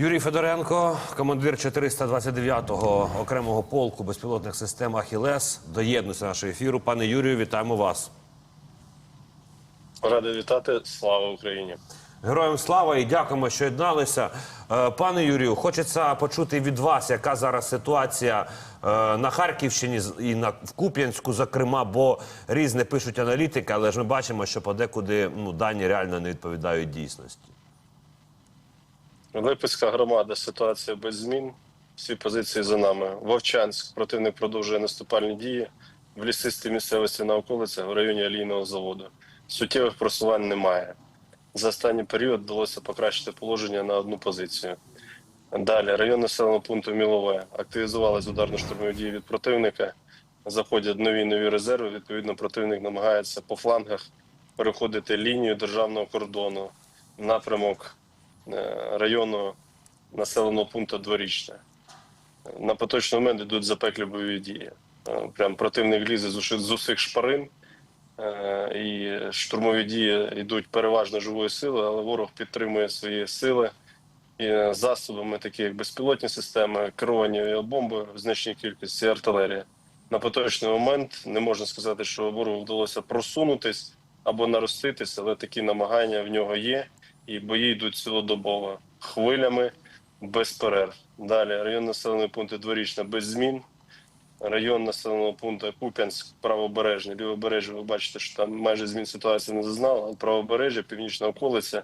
Юрій Федоренко, командир 429-го окремого полку безпілотних систем Ахілес, доєднується до нашого ефіру. Пане Юрію, вітаємо вас. Радий вітати. Слава Україні! Героям слава і дякуємо, що єдналися. Е, Пане Юрію, хочеться почути від вас, яка зараз ситуація е, на Харківщині і на в Куп'янську, зокрема, бо різне пишуть аналітики, але ж ми бачимо, що подекуди ну, дані реально не відповідають дійсності. Липецька громада. Ситуація без змін. Всі позиції за нами. Вовчанськ. Противник продовжує наступальні дії. В лісистій місцевості на околицях в районі олійного заводу. Суттєвих просувань немає. За останній період вдалося покращити положення на одну позицію. Далі район населеного пункту Мілове. Активізувались ударно-штурмові дії від противника. Заходять нові нові резерви. Відповідно, противник намагається по флангах переходити лінію державного кордону напрямок району населеного пункту Дворічне. На поточний момент йдуть запеклі бойові дії. Е, Прям противник лізе з усіх шпарин, е, і штурмові дії йдуть переважно живої сили, але ворог підтримує свої сили і е, засобами, такі як безпілотні системи, керовані авіабомби в значній кількості і артилерія. На поточний момент не можна сказати, що ворогу вдалося просунутись або нароститись, але такі намагання в нього є, і бої йдуть цілодобово хвилями без перерв. Далі район населеного пункту Дворічна без змін. Район населеного пункту Куп'янськ, правобережний, лівобережжя. Ви бачите, що там майже змін ситуації не зазнала. Правобережжя, північна околиця.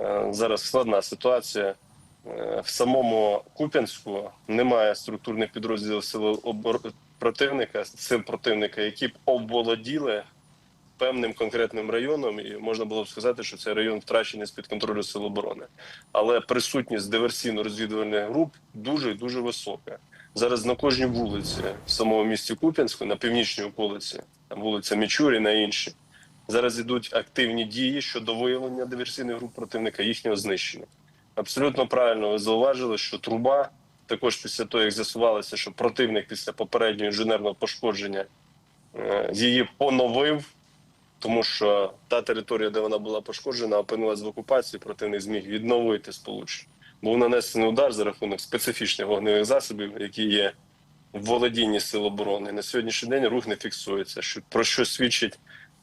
Е, Зараз складна ситуація. Е, В самому Куп'янську немає структурних підрозділів сил противника, сил противника, які б обволоділи певним конкретним районом, і можна було б сказати, що цей район втрачений з під контролю сил оборони. Але присутність диверсійно-розвідувальних груп дуже і дуже висока. Зараз на кожній вулиці в самому місті Куп'янську, на північній околиці, там вулиця Мічурі, на інші. Зараз йдуть активні дії щодо виявлення диверсійних груп противника, їхнього знищення. Абсолютно правильно ви зауважили, що труба також після того, як з'ясувалося, що противник після попереднього інженерного пошкодження е, її поновив, тому що та територія, де вона була пошкоджена, опинилась в окупації, противник зміг відновити сполучення. Був нанесений удар за рахунок специфічних вогневих засобів, які є в володінні сил оборони. На сьогоднішній день рух не фіксується. Що про що свідчить?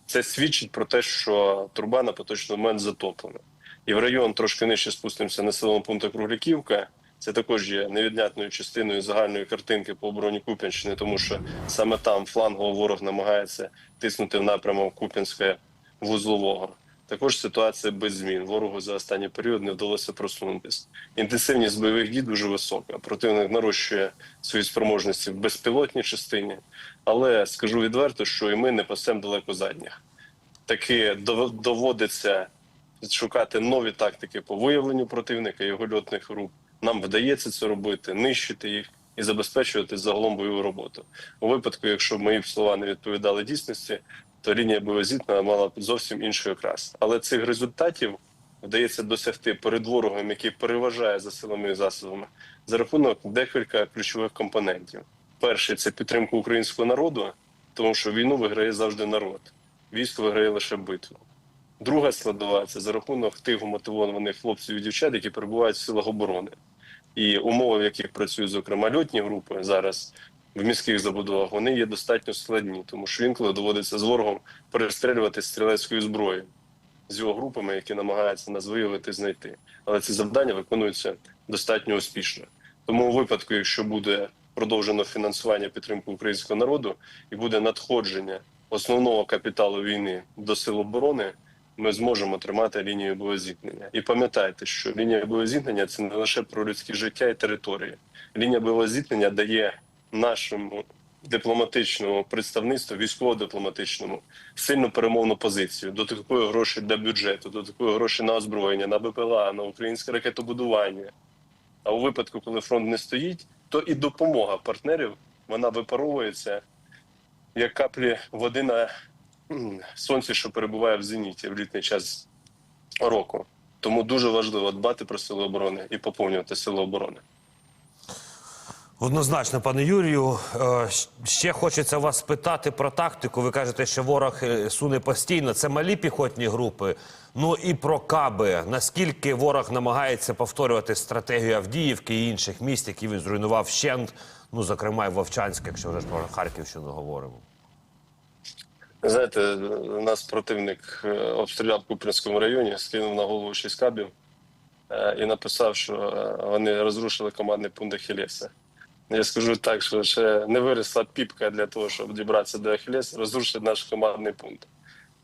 Це свідчить про те, що труба на поточний момент затоплена. І в район трошки нижче спустимося населеного пункту Кругляківка. Це також є невіднятною частиною загальної картинки по обороні Куп'янщини, тому що саме там флангово ворог намагається тиснути в напрямок Куп'янська вузлового. Також ситуація без змін. Ворогу за останній період не вдалося просунутися. Інтенсивність бойових дій дуже висока. Противник нарощує свої спроможності в безпілотній частині, але скажу відверто, що і ми не пасемо далеко задніх. Таки дов- доводиться шукати нові тактики по виявленню противника, його льотних груп. Нам вдається це робити, нищити їх і забезпечувати загалом бойову роботу. У випадку, якщо мої слова не відповідали дійсності, то лінія бойовозітна мала б зовсім інший окрас. Але цих результатів вдається досягти перед ворогом, який переважає за силами і засобами, за рахунок декілька ключових компонентів. Перший це підтримка українського народу, тому що війну виграє завжди народ. Військо виграє лише битву. Друга складова це за рахунок тих мотивованих хлопців і дівчат, які перебувають в силах оборони. І умови, в яких працюють, зокрема, льотні групи зараз в міських забудовах, вони є достатньо складні, тому що інколи доводиться з ворогом перестрілювати стрілецькою зброєю з його групами, які намагаються нас виявити знайти. Але ці завдання виконуються достатньо успішно. Тому у випадку, якщо буде продовжено фінансування підтримки українського народу і буде надходження основного капіталу війни до сил оборони, ми зможемо тримати лінію боєзіткнення. І пам'ятайте, що лінія боєзіткнення це не лише про людське життя і території. Лінія боєзіткнення дає нашому дипломатичному представництву, військово-дипломатичному, сильну перемовну позицію, додаткові гроші для бюджету, додаткові гроші на озброєння, на БПЛА, на українське ракетобудування. А у випадку, коли фронт не стоїть, то і допомога партнерів вона випаровується як каплі води на м, сонці, що перебуває в зеніті в літній час року. Тому дуже важливо дбати про сили оборони і поповнювати сили оборони. Однозначно, пане Юрію, Е, ще хочеться вас спитати про тактику. Ви кажете, що ворог е, суне постійно. Це малі піхотні групи. Ну і про каби. Наскільки ворог намагається повторювати стратегію Авдіївки і інших міст, які він зруйнував вщент, ну зокрема і Вовчанськ, якщо вже про Харківщину говоримо. Знаєте, нас противник е, обстріляв в Куп'янському районі, скинув на голову шість кабів е, і написав, що е, вони розрушили командний пункт Ахілеса. Я скажу так, що ще не виросла піпка для того, щоб дібратися до Ахілеса, розрушити наш командний пункт.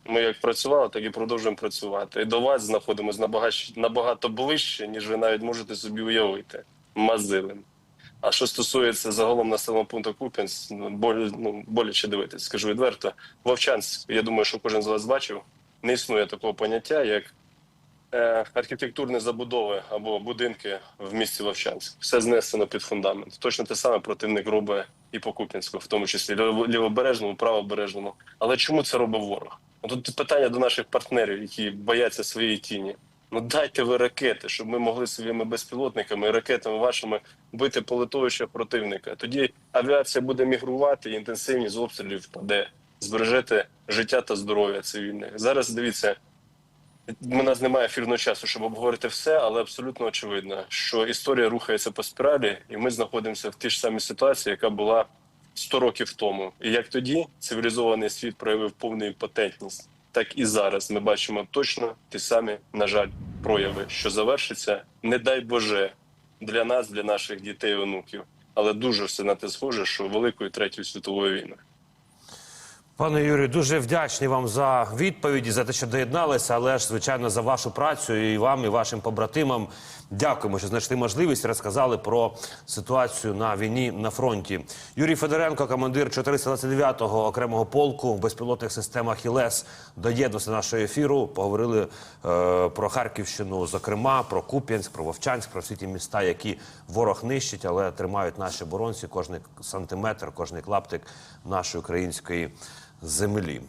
Ми як працювали, так і продовжуємо працювати. І до вас знаходимося набагато ближче, ніж ви навіть можете собі уявити. Мазилим. А що стосується загалом населеного пункту Куп'янськ, ну, болі, ну, боляче дивитись, скажу відверто. Вовчанськ, я думаю, що кожен з вас бачив, не існує такого поняття, як е, архітектурні забудови або будинки в місті Вовчанськ. Все знесено під фундамент. Точно те саме противник робить і по Куп'янську, в тому числі ліво- лівобережному, правобережному. Але чому це робить ворог? Тут питання до наших партнерів, які бояться своєї тіні. Ну дайте ви ракети, щоб ми могли своїми безпілотниками і ракетами вашими бити по литовищах противника. Тоді авіація буде мігрувати, і інтенсивність обстрілів впаде. Збережете життя та здоров'я цивільних. Зараз дивіться, у нас немає ефірного часу, щоб обговорити все, але абсолютно очевидно, що історія рухається по спіралі, і ми знаходимося в тій ж самій ситуації, яка була 100 років тому. І як тоді цивілізований світ проявив повну імпотентність, так і зараз ми бачимо точно ті самі, на жаль, прояви, що завершиться, не дай Боже, для нас, для наших дітей і онуків. Але дуже все на те схоже, що Великою третьою світовою війною. Пане Юрію, дуже вдячний вам за відповіді, за те, що доєдналися, але ж звичайно за вашу працю і вам, і вашим побратимам. Дякуємо, що знайшли можливість розказали про ситуацію на війні на фронті. Юрій Федоренко, командир 429-го окремого полку в безпілотних системах ХІЛЕС, доєднався до нашого ефіру. Поговорили е, про Харківщину, зокрема про Куп'янськ, про Вовчанськ, про всі ті міста, які ворог нищить, але тримають наші оборонці кожний сантиметр, кожний клаптик нашої української землі.